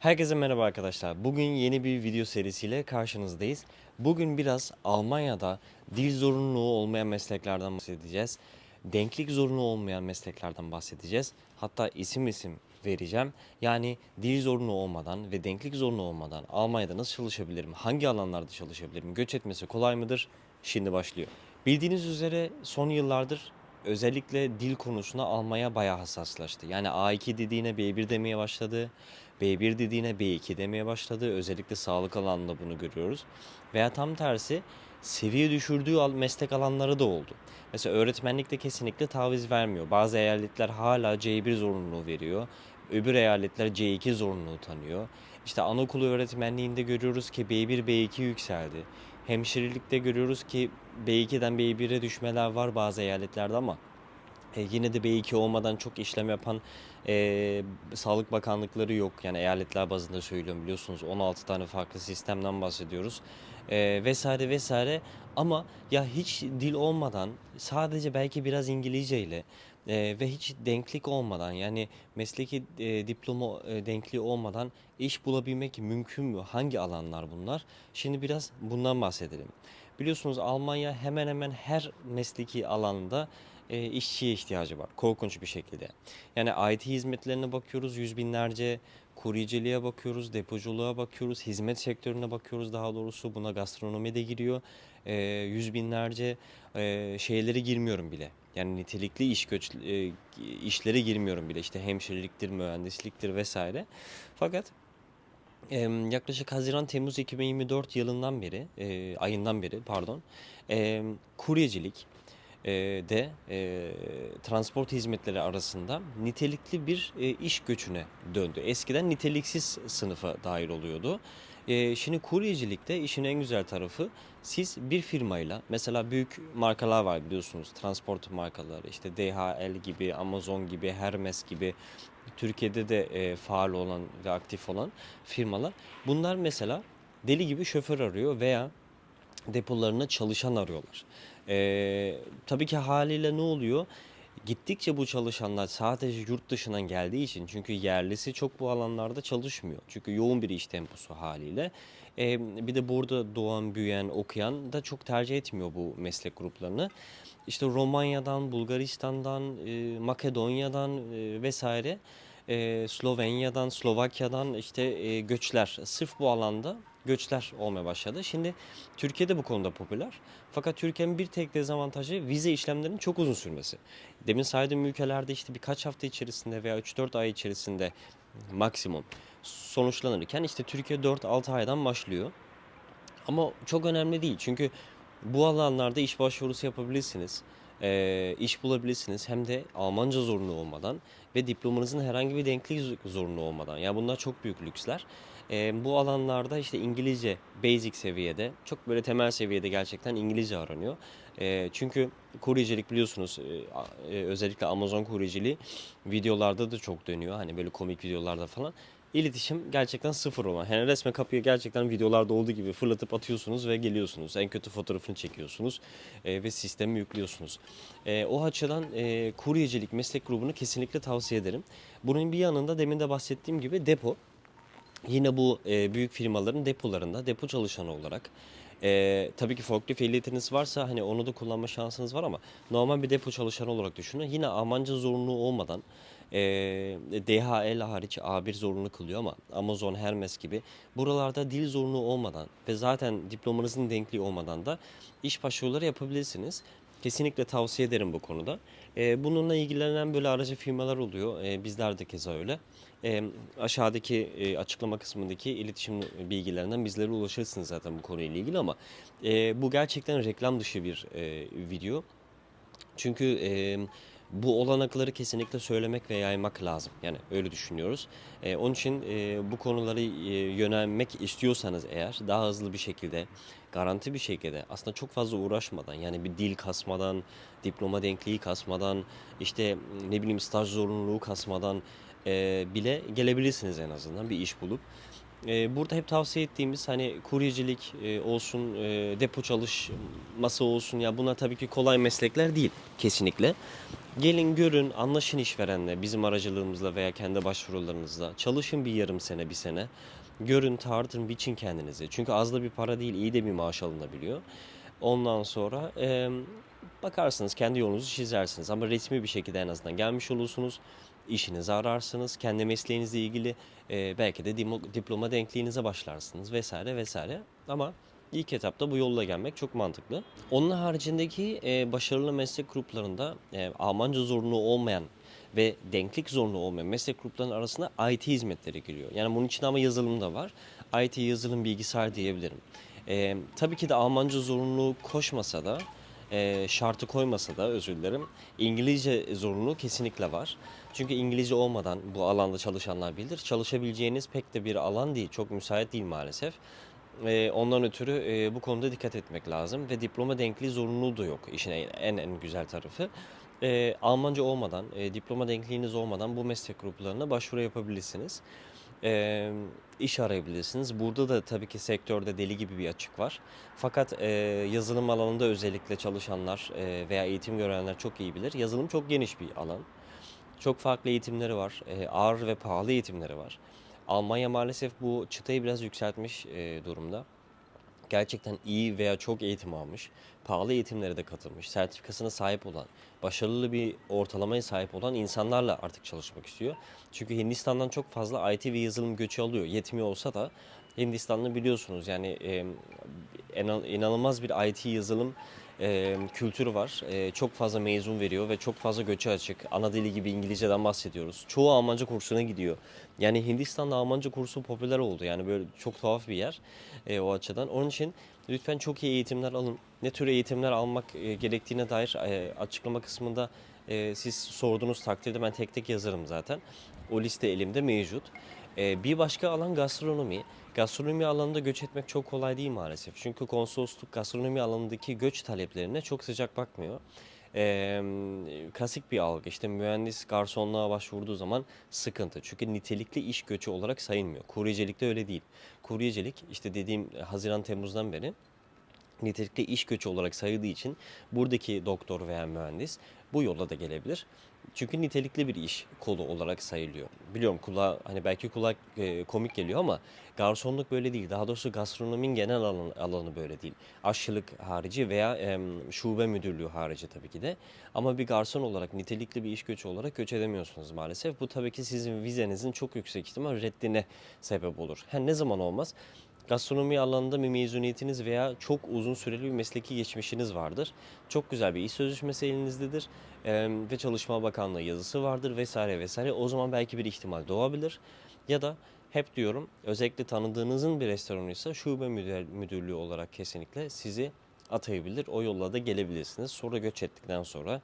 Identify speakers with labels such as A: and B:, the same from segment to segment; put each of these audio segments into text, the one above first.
A: Herkese merhaba arkadaşlar. Bugün yeni bir video serisiyle karşınızdayız. Bugün biraz Almanya'da dil zorunluluğu olmayan mesleklerden bahsedeceğiz. Denklik zorunlu olmayan mesleklerden bahsedeceğiz. Hatta isim isim vereceğim. Yani dil zorunlu olmadan ve denklik zorunlu olmadan Almanya'da nasıl çalışabilirim? Hangi alanlarda çalışabilirim? Göç etmesi kolay mıdır? Şimdi başlıyor. Bildiğiniz üzere son yıllardır özellikle dil konusuna Almanya bayağı hassaslaştı. Yani A2 dediğine B1 demeye başladı. B1 dediğine B2 demeye başladı. Özellikle sağlık alanında bunu görüyoruz. Veya tam tersi seviye düşürdüğü meslek alanları da oldu. Mesela öğretmenlikte kesinlikle taviz vermiyor. Bazı eyaletler hala C1 zorunluluğu veriyor. Öbür eyaletler C2 zorunluluğu tanıyor. İşte anaokulu öğretmenliğinde görüyoruz ki B1 B2 yükseldi. Hemşirelikte görüyoruz ki B2'den B1'e düşmeler var bazı eyaletlerde ama e, yine de B2 olmadan çok işlem yapan e, Sağlık Bakanlıkları yok. Yani eyaletler bazında söylüyorum biliyorsunuz 16 tane farklı sistemden bahsediyoruz. E, vesaire vesaire ama ya hiç dil olmadan sadece belki biraz İngilizce ile e, ve hiç denklik olmadan yani mesleki e, diploma e, denkliği olmadan iş bulabilmek mümkün mü? Hangi alanlar bunlar? Şimdi biraz bundan bahsedelim. Biliyorsunuz Almanya hemen hemen her mesleki alanda e, işçiye ihtiyacı var. Korkunç bir şekilde. Yani IT hizmetlerine bakıyoruz yüz binlerce, kuryeciliğe bakıyoruz, depoculuğa bakıyoruz, hizmet sektörüne bakıyoruz daha doğrusu. Buna gastronomi de giriyor. E, yüz binlerce e, şeyleri girmiyorum bile. Yani nitelikli iş göç e, işlere girmiyorum bile. İşte hemşireliktir, mühendisliktir vesaire. Fakat Em, yaklaşık Haziran-Temmuz 2024 yılından beri, e, ayından beri pardon, em, kuryecilik e, de e, transport hizmetleri arasında nitelikli bir e, iş göçüne döndü. Eskiden niteliksiz sınıfa dahil oluyordu. E, şimdi kuryecilikte işin en güzel tarafı siz bir firmayla mesela büyük markalar var biliyorsunuz transport markaları işte DHL gibi, Amazon gibi, Hermes gibi Türkiye'de de e, faal olan ve aktif olan firmalar. Bunlar mesela deli gibi şoför arıyor veya depolarına çalışan arıyorlar. Ee, tabii ki haliyle ne oluyor? Gittikçe bu çalışanlar sadece yurt dışından geldiği için çünkü yerlisi çok bu alanlarda çalışmıyor. Çünkü yoğun bir iş temposu haliyle. Ee, bir de burada doğan, büyüyen, okuyan da çok tercih etmiyor bu meslek gruplarını. İşte Romanya'dan, Bulgaristan'dan, e, Makedonya'dan e, vesaire e, Slovenya'dan, Slovakya'dan işte e, göçler sırf bu alanda göçler olmaya başladı. Şimdi Türkiye'de bu konuda popüler. Fakat Türkiye'nin bir tek dezavantajı vize işlemlerinin çok uzun sürmesi. Demin saydığım ülkelerde işte birkaç hafta içerisinde veya 3-4 ay içerisinde maksimum sonuçlanırken işte Türkiye 4-6 aydan başlıyor. Ama çok önemli değil çünkü bu alanlarda iş başvurusu yapabilirsiniz. Ee, iş bulabilirsiniz hem de Almanca zorunlu olmadan ve diplomanızın herhangi bir denkliği zorunlu olmadan. Yani bunlar çok büyük lüksler. Ee, bu alanlarda işte İngilizce basic seviyede, çok böyle temel seviyede gerçekten İngilizce aranıyor. Ee, çünkü kuryecilik biliyorsunuz e, e, özellikle Amazon kuryeciliği videolarda da çok dönüyor. Hani böyle komik videolarda falan. İletişim gerçekten sıfır olan. Yani resmen kapıyı gerçekten videolarda olduğu gibi fırlatıp atıyorsunuz ve geliyorsunuz. En kötü fotoğrafını çekiyorsunuz e, ve sistemi yüklüyorsunuz. E, o açıdan e, kuryecilik meslek grubunu kesinlikle tavsiye ederim. Bunun bir yanında demin de bahsettiğim gibi depo. Yine bu e, büyük firmaların depolarında depo çalışanı olarak e, tabii ki forklift ehliyetiniz varsa hani onu da kullanma şansınız var ama normal bir depo çalışanı olarak düşünün. Yine Almanca zorunluluğu olmadan e, DHL hariç A1 zorunlu kılıyor ama Amazon, Hermes gibi buralarda dil zorunluluğu olmadan ve zaten diplomanızın denkliği olmadan da iş başvuruları yapabilirsiniz. Kesinlikle tavsiye ederim bu konuda. E, bununla ilgilenen böyle aracı firmalar oluyor. E, bizler de keza öyle. E, aşağıdaki e, açıklama kısmındaki iletişim bilgilerinden bizlere ulaşırsınız zaten bu konuyla ilgili ama e, bu gerçekten reklam dışı bir e, video. Çünkü e, bu olanakları kesinlikle söylemek ve yaymak lazım. Yani öyle düşünüyoruz. E, onun için e, bu konuları e, yönelmek istiyorsanız eğer daha hızlı bir şekilde, garanti bir şekilde aslında çok fazla uğraşmadan yani bir dil kasmadan, diploma denkliği kasmadan, işte ne bileyim staj zorunluluğu kasmadan e, bile gelebilirsiniz en azından bir iş bulup. E, burada hep tavsiye ettiğimiz hani kuryecilik e, olsun, e, depo çalışması olsun ya bunlar tabii ki kolay meslekler değil kesinlikle. Gelin görün, anlaşın işverenle, bizim aracılığımızla veya kendi başvurularınızla. Çalışın bir yarım sene, bir sene. Görün, tartın, biçin kendinizi. Çünkü az da bir para değil, iyi de bir maaş alınabiliyor. Ondan sonra e, bakarsınız, kendi yolunuzu çizersiniz. Ama resmi bir şekilde en azından gelmiş olursunuz. İşinizi ararsınız, kendi mesleğinizle ilgili e, belki de diploma denkliğinize başlarsınız vesaire vesaire. Ama ilk etapta bu yolla gelmek çok mantıklı. Onun haricindeki e, başarılı meslek gruplarında e, Almanca zorunlu olmayan ve denklik zorunlu olmayan meslek gruplarının arasında IT hizmetleri giriyor. Yani bunun için ama yazılım da var. IT yazılım bilgisayar diyebilirim. E, tabii ki de Almanca zorunluluğu koşmasa da e, şartı koymasa da özür dilerim İngilizce zorunluluğu kesinlikle var. Çünkü İngilizce olmadan bu alanda çalışanlar bilir. Çalışabileceğiniz pek de bir alan değil. Çok müsait değil maalesef. Ee, ondan ötürü e, bu konuda dikkat etmek lazım ve diploma denkliği zorunluluğu da yok işin en en güzel tarafı. Ee, Almanca olmadan, e, diploma denkliğiniz olmadan bu meslek gruplarına başvuru yapabilirsiniz. Ee, iş arayabilirsiniz. Burada da tabii ki sektörde deli gibi bir açık var. Fakat e, yazılım alanında özellikle çalışanlar e, veya eğitim görenler çok iyi bilir. Yazılım çok geniş bir alan. Çok farklı eğitimleri var. E, ağır ve pahalı eğitimleri var. Almanya maalesef bu çıtayı biraz yükseltmiş e, durumda. Gerçekten iyi veya çok eğitim almış, pahalı eğitimlere de katılmış, sertifikasına sahip olan, başarılı bir ortalamaya sahip olan insanlarla artık çalışmak istiyor. Çünkü Hindistan'dan çok fazla IT ve yazılım göçü alıyor. Yetmiyor olsa da Hindistan'da biliyorsunuz yani e, inan- inanılmaz bir IT yazılım e, kültürü var. E, çok fazla mezun veriyor ve çok fazla göçe açık. Ana dili gibi İngilizceden bahsediyoruz. Çoğu Almanca kursuna gidiyor. Yani Hindistan'da Almanca kursu popüler oldu. Yani böyle çok tuhaf bir yer e, o açıdan. Onun için lütfen çok iyi eğitimler alın. Ne tür eğitimler almak e, gerektiğine dair e, açıklama kısmında e, siz sorduğunuz takdirde ben tek tek yazarım zaten. O liste elimde mevcut. E, bir başka alan gastronomi. Gastronomi alanında göç etmek çok kolay değil maalesef. Çünkü konsolosluk gastronomi alanındaki göç taleplerine çok sıcak bakmıyor. Eee, klasik bir algı işte mühendis garsonluğa başvurduğu zaman sıkıntı. Çünkü nitelikli iş göçü olarak sayılmıyor. Kuryecilikte öyle değil. Kuryecilik işte dediğim Haziran Temmuz'dan beri nitelikli iş göçü olarak sayıldığı için buradaki doktor veya mühendis bu yolla da gelebilir. Çünkü nitelikli bir iş kolu olarak sayılıyor. Biliyorum kulağa hani belki kulak e, komik geliyor ama garsonluk böyle değil. Daha doğrusu gastronominin genel alanı, alanı böyle değil. Aşçılık harici veya em, şube müdürlüğü harici tabii ki de. Ama bir garson olarak nitelikli bir iş göçü olarak göç edemiyorsunuz maalesef. Bu tabii ki sizin vizenizin çok yüksek ihtimal reddine sebep olur. Ha, ne zaman olmaz? Gastronomi alanında bir mezuniyetiniz veya çok uzun süreli bir mesleki geçmişiniz vardır. Çok güzel bir iş sözleşmesi elinizdedir eee, ve Çalışma Bakanlığı yazısı vardır vesaire vesaire. O zaman belki bir ihtimal doğabilir. Ya da hep diyorum özellikle tanıdığınızın bir restoranıysa şube müdür, müdürlüğü olarak kesinlikle sizi atayabilir. O yolla da gelebilirsiniz. Sonra göç ettikten sonra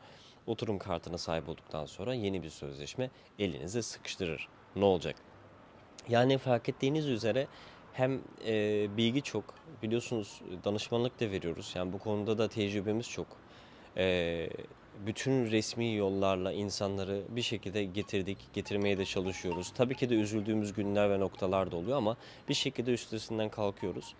A: oturum kartına sahip olduktan sonra yeni bir sözleşme elinize sıkıştırır. Ne olacak? Yani fark ettiğiniz üzere hem e, bilgi çok biliyorsunuz danışmanlık da veriyoruz. Yani bu konuda da tecrübemiz çok. E, bütün resmi yollarla insanları bir şekilde getirdik, getirmeye de çalışıyoruz. Tabii ki de üzüldüğümüz günler ve noktalar da oluyor ama bir şekilde üstesinden kalkıyoruz.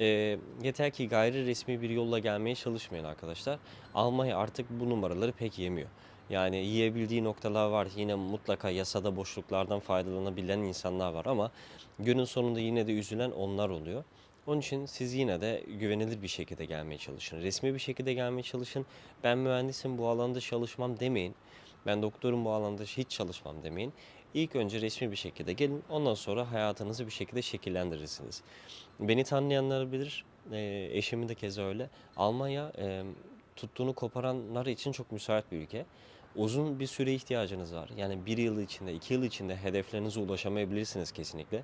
A: E, yeter ki gayri resmi bir yolla gelmeye çalışmayın arkadaşlar. Almanya artık bu numaraları pek yemiyor. Yani yiyebildiği noktalar var. Yine mutlaka yasada boşluklardan faydalanabilen insanlar var ama günün sonunda yine de üzülen onlar oluyor. Onun için siz yine de güvenilir bir şekilde gelmeye çalışın. Resmi bir şekilde gelmeye çalışın. Ben mühendisim bu alanda çalışmam demeyin. Ben doktorum bu alanda hiç çalışmam demeyin. İlk önce resmi bir şekilde gelin. Ondan sonra hayatınızı bir şekilde şekillendirirsiniz. Beni tanıyanlar bilir. Eee, eşimin de keza öyle. Almanya eee, tuttuğunu koparanlar için çok müsait bir ülke. Uzun bir süre ihtiyacınız var. Yani bir yıl içinde, iki yıl içinde hedeflerinize ulaşamayabilirsiniz kesinlikle.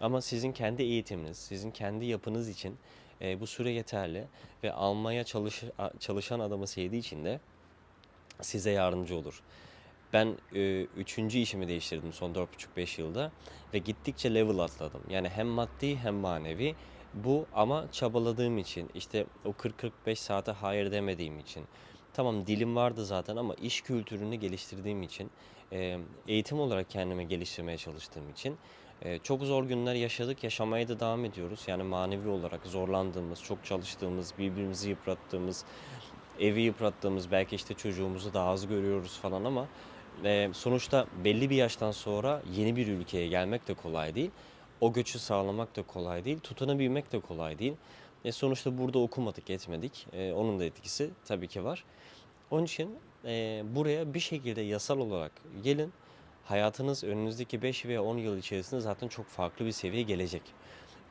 A: Ama sizin kendi eğitiminiz, sizin kendi yapınız için e, bu süre yeterli ve almaya çalış, çalışan adamı sevdiği için de size yardımcı olur. Ben e, üçüncü işimi değiştirdim son 4,5-5 yılda ve gittikçe level atladım. Yani hem maddi hem manevi. Bu ama çabaladığım için işte o 40-45 saate hayır demediğim için. Tamam dilim vardı zaten ama iş kültürünü geliştirdiğim için eğitim olarak kendimi geliştirmeye çalıştığım için çok zor günler yaşadık, yaşamaya da devam ediyoruz. Yani manevi olarak zorlandığımız, çok çalıştığımız, birbirimizi yıprattığımız, evi yıprattığımız, belki işte çocuğumuzu daha az görüyoruz falan ama sonuçta belli bir yaştan sonra yeni bir ülkeye gelmek de kolay değil. O göçü sağlamak da kolay değil, tutunabilmek de kolay değil. E, sonuçta burada okumadık, etmedik. E, onun da etkisi tabii ki var. Onun için e, buraya bir şekilde yasal olarak gelin. Hayatınız önünüzdeki 5 veya 10 yıl içerisinde zaten çok farklı bir seviyeye gelecek.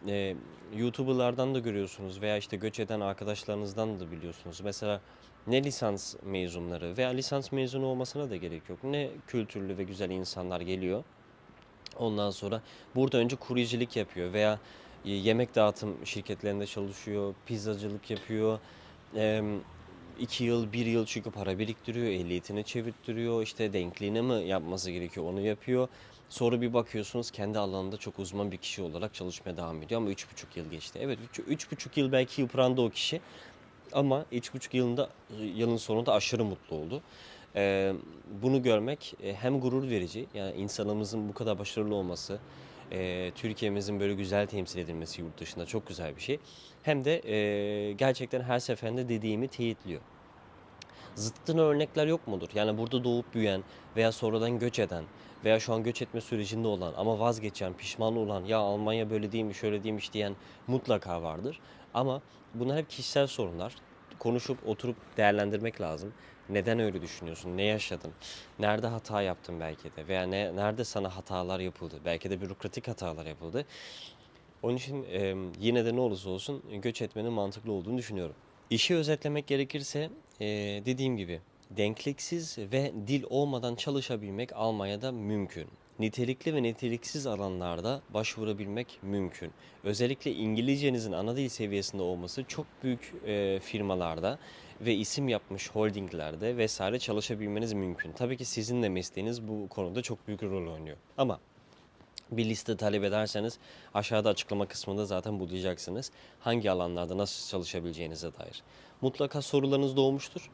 A: E, YouTuber'lardan da görüyorsunuz veya işte göç eden arkadaşlarınızdan da biliyorsunuz. Mesela ne lisans mezunları veya lisans mezunu olmasına da gerek yok. Ne kültürlü ve güzel insanlar geliyor. Ondan sonra burada önce kuryecilik yapıyor veya yemek dağıtım şirketlerinde çalışıyor, pizzacılık yapıyor. Eee iki yıl, bir yıl çünkü para biriktiriyor, ehliyetini çevirttiriyor, işte denkliğini mi yapması gerekiyor onu yapıyor. Sonra bir bakıyorsunuz kendi alanında çok uzman bir kişi olarak çalışmaya devam ediyor ama üç buçuk yıl geçti. Evet üç, üç buçuk yıl belki yıprandı o kişi ama üç buçuk yılında yılın sonunda aşırı mutlu oldu. Ee, bunu görmek e, hem gurur verici yani insanımızın bu kadar başarılı olması, e, Türkiye'mizin böyle güzel temsil edilmesi yurt dışında çok güzel bir şey. Hem de e, gerçekten her seferinde dediğimi teyitliyor. Zıttına örnekler yok mudur? Yani burada doğup büyüyen veya sonradan göç eden veya şu an göç etme sürecinde olan ama vazgeçen, pişman olan ya Almanya böyle değilmiş, şöyle değilmiş diyen mutlaka vardır. Ama bunlar hep kişisel sorunlar. Konuşup oturup değerlendirmek lazım. Neden öyle düşünüyorsun? Ne yaşadın? Nerede hata yaptın belki de? Veya ne, nerede sana hatalar yapıldı? Belki de bürokratik hatalar yapıldı. Onun için e, yine de ne olursa olsun göç etmenin mantıklı olduğunu düşünüyorum. İşi özetlemek gerekirse e, dediğim gibi denkliksiz ve dil olmadan çalışabilmek Almanya'da mümkün. Nitelikli ve niteliksiz alanlarda başvurabilmek mümkün. Özellikle İngilizcenizin ana dil seviyesinde olması çok büyük e, firmalarda ve isim yapmış holdinglerde vesaire çalışabilmeniz mümkün. Tabii ki sizin de mesleğiniz bu konuda çok büyük rol oynuyor. Ama bir liste talep ederseniz aşağıda açıklama kısmında zaten bulacaksınız. Hangi alanlarda nasıl çalışabileceğinize dair. Mutlaka sorularınız doğmuştur.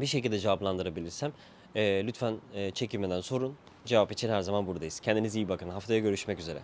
A: Bir şekilde cevaplandırabilirsem e, lütfen e, çekinmeden sorun. Cevap için her zaman buradayız. Kendinize iyi bakın. Haftaya görüşmek üzere.